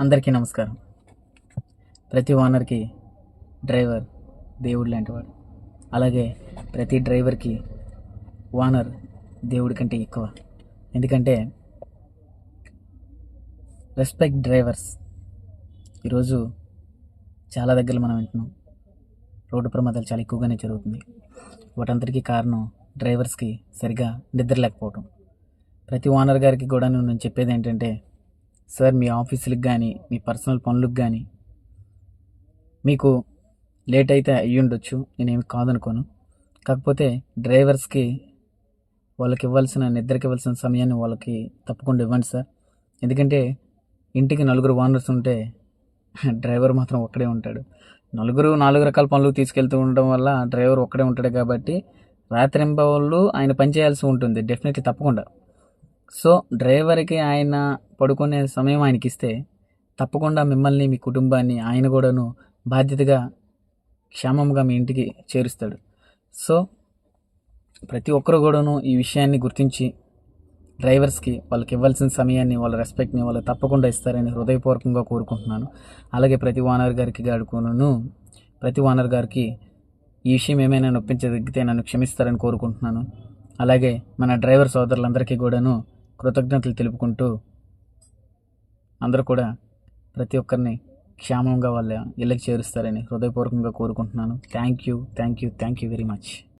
అందరికీ నమస్కారం. ప్రతి ఓనర్కి డ్రైవర్ దేవుడు లాంటివాడు. అలాగే ప్రతి డ్రైవర్కి ఓనర్ దేవుడి కంటే ఎక్కువ. ఎందుకంటే రెస్పెక్ట్ డ్రైవర్స్ ఈరోజు చాలా దగ్గర మనం వింటున్నాం. రోడ్డు ప్రమాదాలు చాలా ఎక్కువగానే జరుగుతుంది. వాటంతటికీ కారణం డ్రైవర్స్కి సరిగా నిద్ర లేకపోవటం. ప్రతి ఓనర్ గారికి కూడా నేను చెప్పేది ఏంటంటే సార్ మీ ఆఫీసులకు కానీ మీ పర్సనల్ పనులకు కానీ మీకు లేట్ అయితే అయ్యి ఉండొచ్చు. నేనేమి కాదనుకోను. కాకపోతే డ్రైవర్స్కి వాళ్ళకి ఇవ్వాల్సిన నిద్రకి ఇవ్వాల్సిన సమయాన్ని వాళ్ళకి తప్పకుండా ఇవ్వండి సార్. ఎందుకంటే ఇంటికి నలుగురు ఓనర్స్ ఉంటే డ్రైవర్ మాత్రం ఒక్కడే ఉంటాడు. నలుగురు నాలుగు రకాల పనులు తీసుకెళ్తూ ఉండడం వల్ల డ్రైవర్ ఒక్కడే ఉంటాడు కాబట్టి రాత్రింబవళ్ళు ఆయన పని చేయాల్సి ఉంటుంది. డెఫినెట్లీ తప్పకుండా. సో డ్రైవర్కి ఆయన పడుకునే సమయం ఆయనకి ఇస్తే తప్పకుండా మిమ్మల్ని మీ కుటుంబాన్ని ఆయన కూడాను బాధ్యతగా క్షేమంగా మీ ఇంటికి చేరుస్తాడు. సో ప్రతి ఒక్కరు కూడాను ఈ విషయాన్ని గుర్తించి డ్రైవర్స్కి వాళ్ళకి ఇవ్వాల్సిన సమయాన్ని వాళ్ళ రెస్పెక్ట్ని వాళ్ళు తప్పకుండా ఇస్తారని హృదయపూర్వకంగా కోరుకుంటున్నాను. అలాగే ప్రతి ఓనర్ గారికి గాడుకును ప్రతి ఓనర్ గారికి ఈ విషయం ఏమైనా నొప్పించదగితే నన్ను క్షమిస్తారని కోరుకుంటున్నాను. అలాగే మన డ్రైవర్ సోదరులందరికీ కూడాను కృతజ్ఞతలు తెలుపుకుంటూ అందరూ కూడా ప్రతి ఒక్కరిని క్షేమంగా వాళ్ళ ఇళ్ళకి చేరుస్తారని హృదయపూర్వకంగా కోరుకుంటున్నాను. Thank you thank you thank you very much